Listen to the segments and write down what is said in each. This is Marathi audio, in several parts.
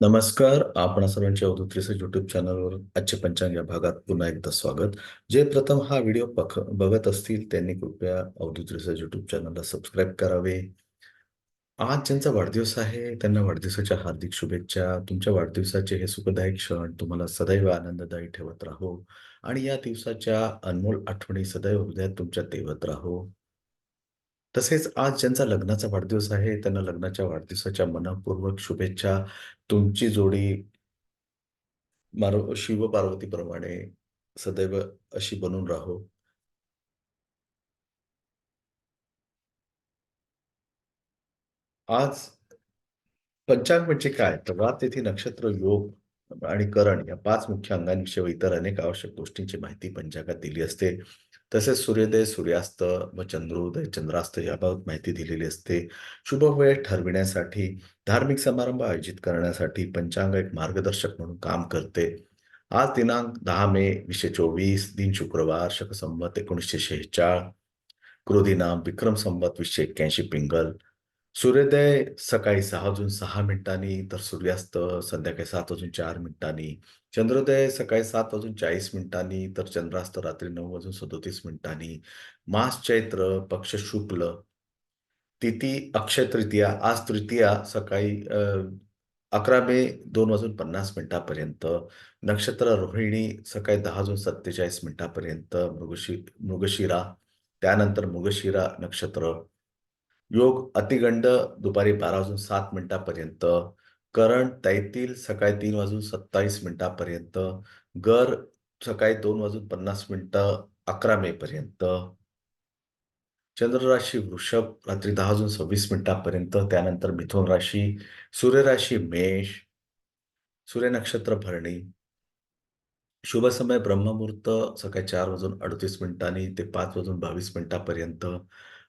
नमस्कार आपण सर्वांचे अवधूत रिसर्च युट्यूब चॅनलवर आजचे पंचांग या भागात पुन्हा एकदा स्वागत. जे प्रथम हा व्हिडिओ पख बघत असतील त्यांनी कृपया अवधूत रिसर्च युट्यूब चॅनलला सबस्क्राईब करावे. आज ज्यांचा वाढदिवस आहे त्यांना वाढदिवसाच्या हार्दिक शुभेच्छा. तुमच्या वाढदिवसाचे हे सुखदायक क्षण तुम्हाला सदैव आनंददायी ठेवत राहो. आणि या दिवसाच्या अनमोल आठवणी सदैव हृदयात तुमच्या तेवत राहो. तसेच आज ज्यांचा लग्नाचा वाढदिवस आहे त्यांना लग्नाच्या वाढदिवसाच्या मनपूर्वक शुभेच्छा. तुमची जोडी मारो शिव पार्वतीप्रमाणे सदैव अशी बनून राहो. आज पंचांग म्हणजे काय? तर रात नक्षत्र योग आणि करण या पाच मुख्य अंगांविषयी इतर अनेक आवश्यक गोष्टींची माहिती पंचांगात दिली असते. तसेच सूर्योदय सूर्यास्त व चंद्रोदय चंद्रास्त याबाबत माहिती दिलेली असते. शुभ वेळ ठरविण्यासाठी धार्मिक समारंभ आयोजित करण्यासाठी पंचांग एक मार्गदर्शक म्हणून काम करते. आज दिनांक दहा मे वीसशे चोवीस दिन शुक्रवार शकसंवत एकोणीसशे शेहेचाळ कृदिनाम विक्रम संवत वीसशे एक्क्याऐंशी पिंगल सूर्योदय सकाळी सहा वाजून सहा मिनिटांनी तर सूर्यास्त संध्याकाळी सात वाजून चार मिनिटांनी चंद्रोदय सकाळी सात वाजून चाळीस मिनिटांनी तर चंद्रास्त रात्री नऊ वाजून सदोतीस मिनिटांनी मास चैत्र पक्ष शुक्ल तिथी अक्षय तृतीया आज तृतीया सकाळी अकरा मे दोन वाजून पन्नास मिनिटापर्यंत नक्षत्र रोहिणी सकाळी दहा वाजून सत्तेचाळीस मिनिटापर्यंत मृगशी मृगशिरा त्यानंतर मृगशिरा नक्षत्र योग अतिगंड दुपारी बारा वाजून सात मिनिटापर्यंत करण तैतील सकाळी तीन वाजून सत्तावीस मिनिटापर्यंत गर सकाळी दोन वाजून पन्नास मिनिटं अकरा मे पर्यंत चंद्र राशी वृषभ रात्री दहा वाजून सव्वीस मिनिटापर्यंत त्यानंतर मिथुन राशी सूर्यराशी मेष सूर्य नक्षत्र भरणी शुभ समय ब्रह्ममुहूर्त सकाळी चार वाजून अडतीस मिनिटांनी ते पाच वाजून बावीस मिनिटापर्यंत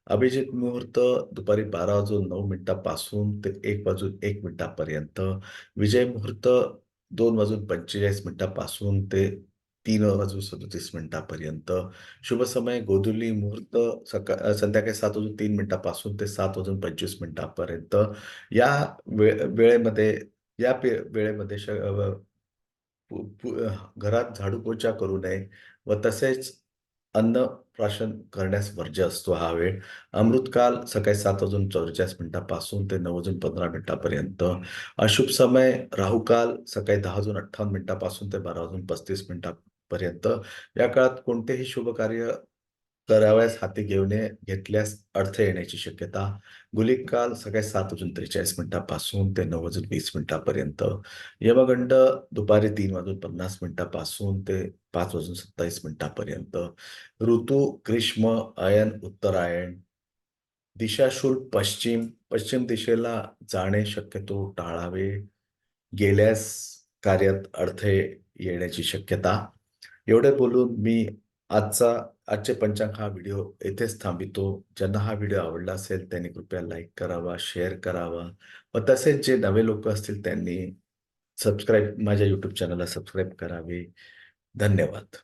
अभिजित मुहूर्त दुपारी बारा वाजून नऊ मिनिटापासून ते एक वाजून एक मिनिटापर्यंत. विजय मुहूर्त दोन वाजून पंचेचाळीस मिनिटापासून ते तीन वाजून सदोतीस मिनिटापर्यंत. शुभ समय गोधुली मुहूर्त सकाळ संध्याकाळी सात वाजून तीन मिनिटापासून ते सात वाजून पंचवीस मिनिटापर्यंत. या वे वेळेमध्ये या वेळेमध्ये घरात झाडू पोचा करू नये व तसेच अन्न प्राशन करण्यास वर्ज्य असतो हा वेळ. अमृतकाल सकाळी सात वाजून चौवेचाळीस मिनिटापासून ते नऊ वाजून पंधरा मिनिटापर्यंत. अशुभ समय राहुकाल सकाळी दहा वाजून अठ्ठावन्न मिनिटापासून ते बारा वाजून पस्तीस मिनिटापर्यंत. या काळात कोणतेही शुभ कार्य करावयास हाती घेऊन घेतल्यास अर्थ येण्याची शक्यता. गुलिक काल सकाळी सात वाजून त्रेचाळीस मिनिटापासून ते नऊ वाजून वीस मिनिटापर्यंत. यमगंड दुपारी तीन वाजून पन्नास मिनिटापासून ते पाच वाजून सत्तावीस मिनिटापर्यंत. ऋतू ग्रीष्म अयन उत्तरायण. दिशाशूल पश्चिम. पश्चिम दिशेला जाणे शक्यतो टाळावे. गेल्यास कार्यात अडथळे येण्याची शक्यता. एवढे बोलून मी आजचा आजचे पंचांग हा व्हिडिओ येथेच थांबितो. ज्यांना हा व्हिडिओ आवडला असेल त्यांनी कृपया लाईक करावा शेअर करावा. व तसेच जे नवे लोक असतील त्यांनी सबस्क्राईब माझ्या यूट्यूब चॅनलला सबस्क्राईब करावे. धन्यवाद.